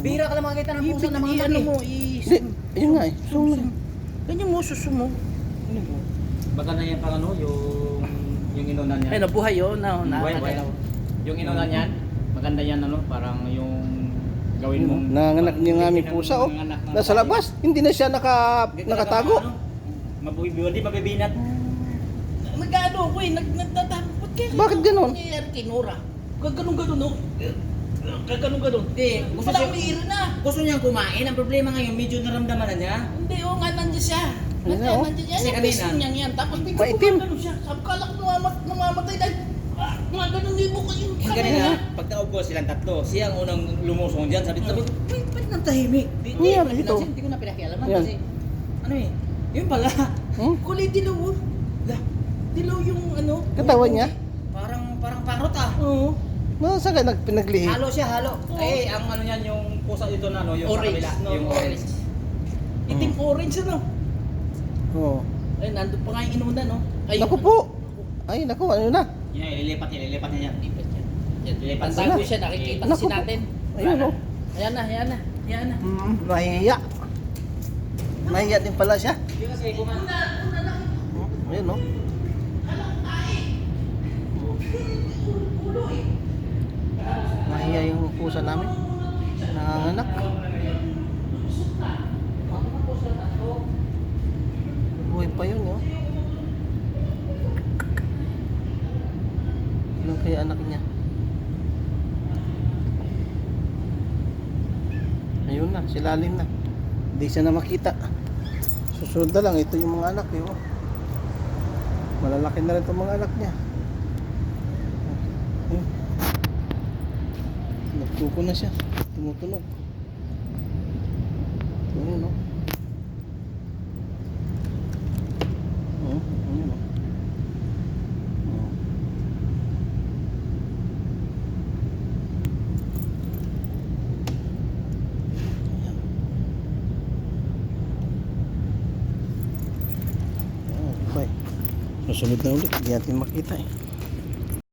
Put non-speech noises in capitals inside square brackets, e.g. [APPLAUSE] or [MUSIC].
Bira ka lang makakita ng pusa na mga ano mo, i... Hindi, ayun nga eh. Zoom mo. Ganyan mo, suso mo. Ano mo? Baka na yan pang ano, yung yung inunan niya. Ay, nabuhay yun. Na, na, Buhay, buhay. Yung inunan niyan, maganda yan ano, parang yung gawin mong Nanganak niya ng aming pusa oh. Ng Nasa labas. Hindi na siya naka, Hindi nakatago. ano, Mabuhay, di mabibinat. Nag-ano ako eh, nag nagtatakot. Kaya? Bakit ganun? Nangyayari kay Nora. Gaganon-ganon no? Gaganon-ganon. Hindi, gusto Wala siya, umiiri na. gusto niyang kumain. Ang problema ngayon, medyo naramdaman na niya. Hindi, oo nga, nandiyan siya. Ano, Nandiyan, oh? nandiyan. Yan Kasi kanina- best niya yan. Tapos bigla Maitim. gumagano siya. Sabi ko, alak namamat, namamatay dahil ah, mga ganun libo ko yung Yung kanina, pag naupo silang tatlo, siya ang unang lumusong dyan. Sabi, sabi ko, wait, ba't nang tahimik? Di, Ano yan, di, ito? Hindi ko na pinakialaman Yan. kasi, ano eh, yun pala. Hmm? [LAUGHS] Kulay dilaw. oh. Lah, dilaw yung ano. Katawan niya? Parang, parang parot ah. Oo. No, saan ka nagpinaglihi? Halo siya, halo. Oo. Eh, ang ano niyan, yung pusa dito na, no, yung Orange, sa kabila, no, yung orange. Itim orange ano. Oo. Ay, nandun pa nga yung inuna, no? Ay, Naku po. Ay, naku, ano na? Yan, ililipat niya, ililipat niya yan. Lipat yan. Yan, Lilipat Ang siya. tago siya, nakikita Naku kasi po. natin. Ayun oh. Ayan na, ayan na, ayan na. Mm, nahiya. Nahiya din pala siya. Hindi kasi kumain. Hmm, Ayun. Nahiya yung pusa namin. Nanganganak. Buhay pa yun, oh. Ilan kaya anak niya? Ayun na, silalim na. Hindi siya na makita. Susunod na lang, ito yung mga anak, eh, oh. Malalaki na rin itong mga anak niya. Hmm. Nagtuko na siya. Tumutunog. Ayun, oh. Oh, ayun, oh. Oh. Susunod na ulit, hindi natin makita eh.